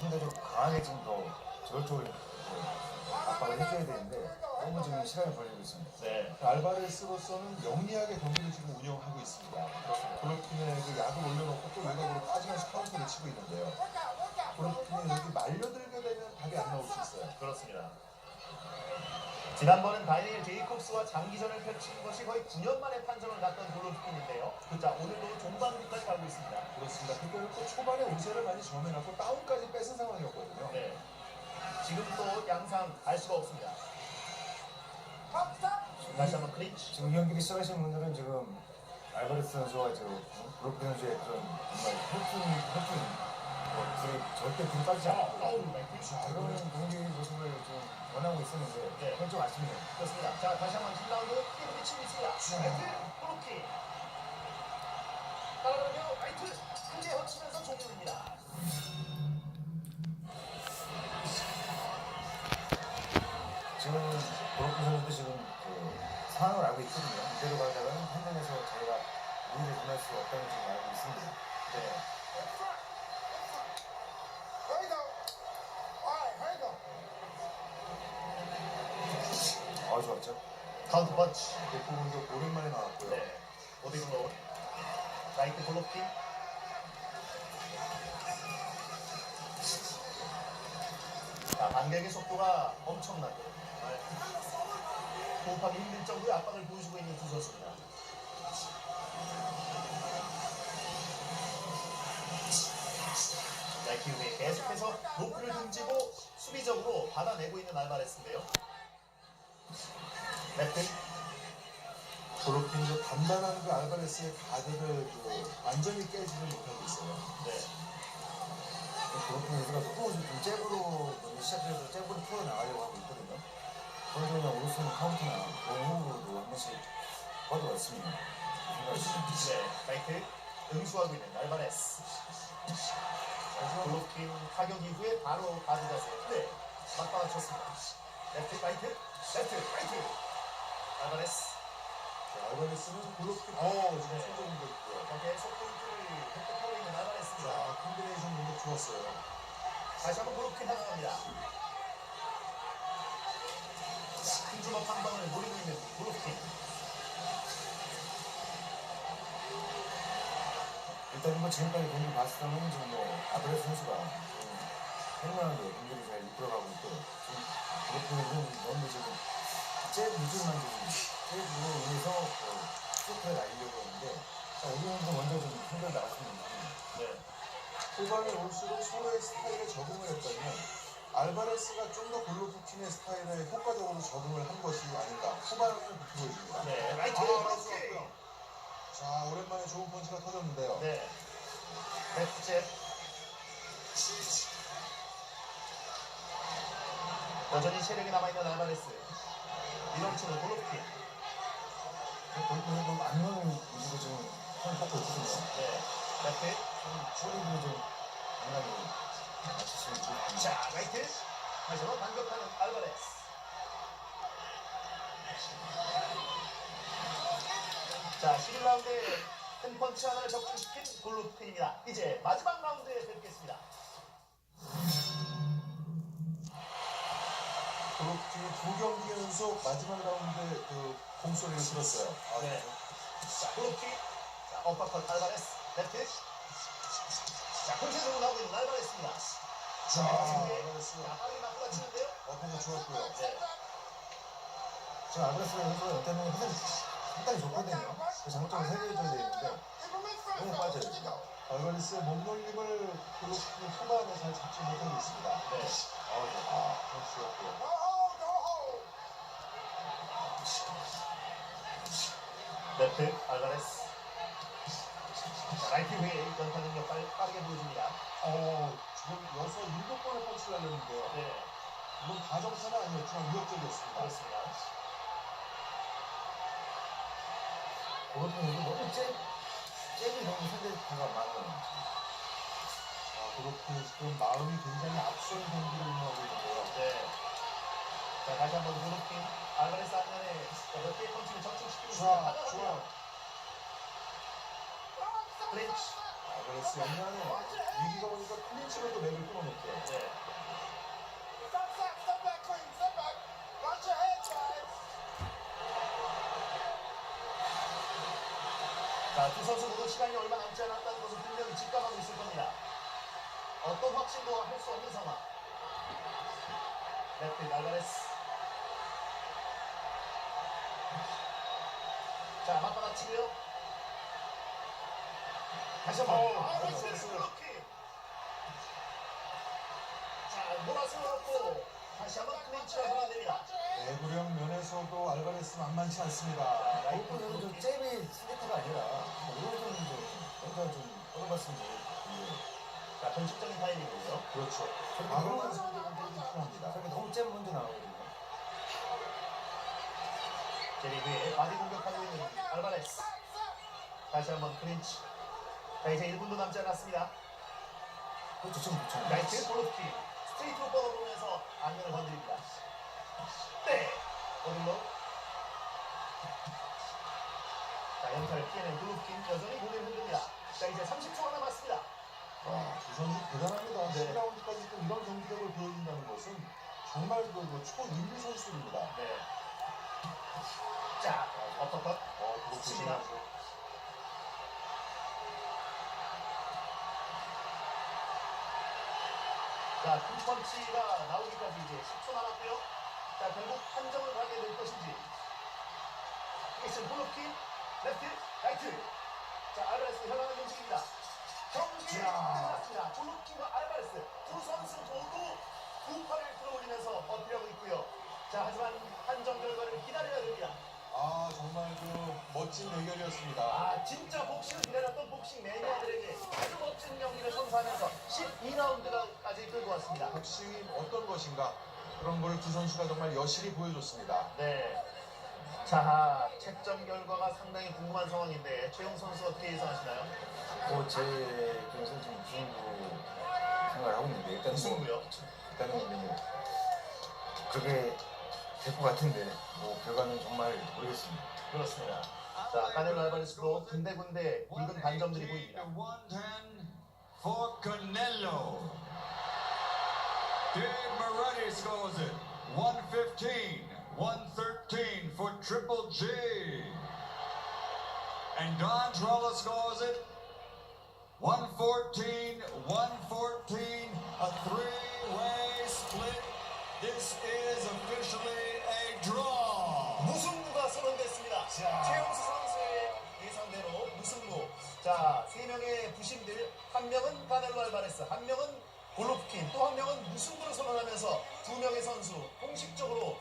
상대적으로 강하게 좀더 저쪽으로 그 압박을 해줘야 되는데 너무 지금 시간이 걸리고 있습니다. 네. 알바레스로서는 영리하게 경기를 지금 운영하고 있습니다. 골키는 그 약을 올려놓고 또 외곽으로 빠지면서 카운터를 치고 있는데요. 골키는 여기 말려들게 되면 답이 안 나올 수 있어요. 그렇습니다. 지난번은 다니엘 제이콥스와 장기전을 펼친 것이 거의 9년 만에 판정을 갔던 골로프킨인데요. 자 오늘도 종반기까지 가고 있습니다. 그렇습니다. 그리고 또 초반에 우세를 많이 점해놨고 다운까지 뺏은 상황이었거든요. 네. 지금 또 양상 알 수가 없습니다. 다시 한번 클린치. 지금 이 경기를 시작하시는 분들은 지금 알바레스 선수와 저 브로크 선수의 그런 정말 혈투 혈투 뭐 둘이 절대 둘이 빠지지 않고 이거는 경기 모습을 좀 원하고 있었는데 네. 그건 좀 아쉽네요. 그렇습니다. 자 다시 한번 1라운드 피부리 치고 있습니다. 라이트 브로킹. 따라가며 라이트 크게 허치면서 종료입니다. 지금 브로크 선수도 지금 그 상황을 알고 있거든요. 이대로 가다가는 판정에서 자기가 우위를 점할 수 없다는 걸 알고 있습니다. 네. 아 좋았죠. 카운트 펀치. 공격 오랜만에 나왔고요. 네. 오디블로. 라이트 블로킹. 자, 반격의 속도가 엄청나게. 호흡하기 힘들 정도의 압박을 보여주고 있는 두 선수입니다. 자, 기후에 계속해서 로프를 등지고 수비적으로 받아내고 있는 알바레스인데요. 레프트. 골키는 단단한 그 알바레스의 가드를 그 완전히 깨지를 못하고 있어요. 네. 브로크 선수가 조금씩 좀 잽으로 먼저 시작해서 잽으로 풀어 나가려고 하고 있거든요. 그래서 그냥 오른손 카운터나 공으로도 한 번씩 뻗어왔습니다. 네, 라이트 응수하고 있는 알바레스. 블로킹 타격 이후에 바로 가드 자세. 네, 맞받아쳤습니다. 레프트, 라이트, 레프트, 라이트. 알바레스. 자, 알바레스는 골로키 어 지금 네. 손정 공격 있고요. 거기에 속공수를 획득하고 있는 알바레스입니다. 자, 콤비네이션 공격 좋았어요. 다시 한번 블로킹 당합니다. 큰 주먹 한 방을 노리고 있는 블로킹. 일단 뭐 지금까지 경기 봤을 때는 지금 뭐 아브레스 선수가 좀 행만하게 경기를 잘 이끌어가고 있고 지금 브로크는 너무 지금 잽 위주만 지금 잽으로 인해서 그 쇼트에 날리려고 하는데 자, 오디오는 먼저 좀 나갔으면 좋겠습니다. 네. 후반에 올수록 서로의 스타일에 적응을 했다면 알바레스가 좀 더 골로키의 스타일에 효과적으로 적응을 한 것이 아닌가 후반을 그렇게 보여줍니다. 네, 라이트 아. 좋았고요. 자, 오랜만에 좋은 펀치가 터졌는데요. 네. 레프트 잽. 여전히 체력이 남아있는 알바레스. 밀어치는 골로킹. 브로크는 좀 안면을 위주로 지금 손을 뻗고 있거든요. 네. 레프트. 소리도 좀 강하게 맞추시면 좋겠습니다. 자, 라이트. 다시 한번 반격하는 알바레스. 자, 11라운드에 큰 펀치 하나를 적중시킨 골로킹입니다. 이제 마지막 라운드에 뵙겠습니다. 골로키 두 경기 연속 마지막 라운드에 그 공소리를 들었어요. 아, 네. 자, 골로킹. 자, 어퍼컷 알바레스. 레프트. 자, 공체적으로 나오고 있는 알바레스입니다. 자, 알바레스 자, 빠르게 맞고 치는데요 어퍼가 좋았고요. 네. 지금 아브레스 선수가 회전이 상당히 좋거든요. 그 장점을 살려줘야 되는데 너무 빠져요. 알바레스의 몸놀림을 골로키 후반에 잘 잡지 못하고 있습니다. 네. 아, 네. 레프트 알바레스. 자, 라이트 위에 연타 능력 빠르- 빠르게 보여줍니다. 어, 지금 여기서 일곱 번의 펀치를 날렸는데요. 네. 물론 가정차는 아니었지만 위협적이었습니다. 그렇습니다. 그것도 너무 잽, 잽이 너무 상대타가 많아요. 아, 그렇게 지금 마음이 굉장히 앞선 경기를 운영하고 있는데요. 네. 자, 다시 한번 무릎핀 알바레스 안전에 옆에 펀치를 적중시키고 좋아, 있습니다. 좋아. 클린치. 알바레스 옛날에 위기가 오니까 클린치로 또 맥을 끊어놓게. 네. 자, 두 선수 모두 시간이 얼마 남지 않았다는 것을 분명히 직감하고 있을 겁니다. 어떤 확신도 할 수 없는 상황. 레트 알바레스. 자, 맞받아치고요. 다시 한번. 어, 아. 알바레스 블로킹. 자, 몰아세웠고 다시 한번 클린치가 선언됩니다. 내구력 면에서도 알바레스 만만치 않습니다. 라이프는 좀 잽이 스리트가 아니라 뭐 오른손이 좀 뭔가 좀 좋겠는데 자, 변칙적인 타이밍이고요. 그렇죠. 너무- 선택은 필요합니다. 저렇게 너무 잽 먼저 나오거든요. 제리그의 바디 공격하고 있는 알바레스. 다시 한번 클린치. 자, 이제 1분도 남지 않았습니다. 그렇죠. 나이트 골로키. 스트레이트로 뻗어보면서 안면을 건드립니다. 네! 오른로. 자, 연타를 피해낸 블루킨 여전히 고개를 흔듭니다. 자, 이제 30초가 남았습니다. 와, 두 선수 대단합니다. 네. 10라운드까지 또 이런 경기력을 보여준다는 것은 정말 그뭐 초인류 선수입니다. 네. 자, 어퍼컷. 어, 그거. 조심하죠. 자, 큰 펀치가 나오기까지 이제 10초 남았고요. 자, 결국 판정을 가게 될 것인지. 이것은 블로킹, 레프트, 라이트. 자, 알바레스 현황을 움직입니다. 경기 끝났습니다. 블로킹과 알바레스 두 선수 모두 두 팔을 끌어올리면서 어필하고 있고요. 멋진 대결이었습니다. 아, 진짜 복싱을 기다렸던 복싱 매니아들에게 아주 멋진 경기를 선사하면서 12라운드까지 끌고 왔습니다. 복싱이 어떤 것인가 그런 걸 두 선수가 정말 여실히 보여줬습니다. 네. 자, 채점 결과가 상당히 궁금한 상황인데 최용 선수 어떻게 예상하시나요? 뭐, 제 입장에서는 좀 무승부 생각을 하고 있는데, 일단 뭐, 무승부요? 일단은 뭐, 그게 될 것 같은데, 뭐, 결과는 정말 모르겠습니다. 그렇습니다. 자, 카넬로 알바레스도 군데군데 굵은 반점들이 보입니다. 110 for Canelo. Dave Moretti scores it. 115, 113 for Triple G. And Don Trella scores it. 114, 114, a three-way split. This is officially 알바레스, 한 명은 골로프킨, 또 한 명은 무승부를 선언하면서 두 명의 선수 공식적으로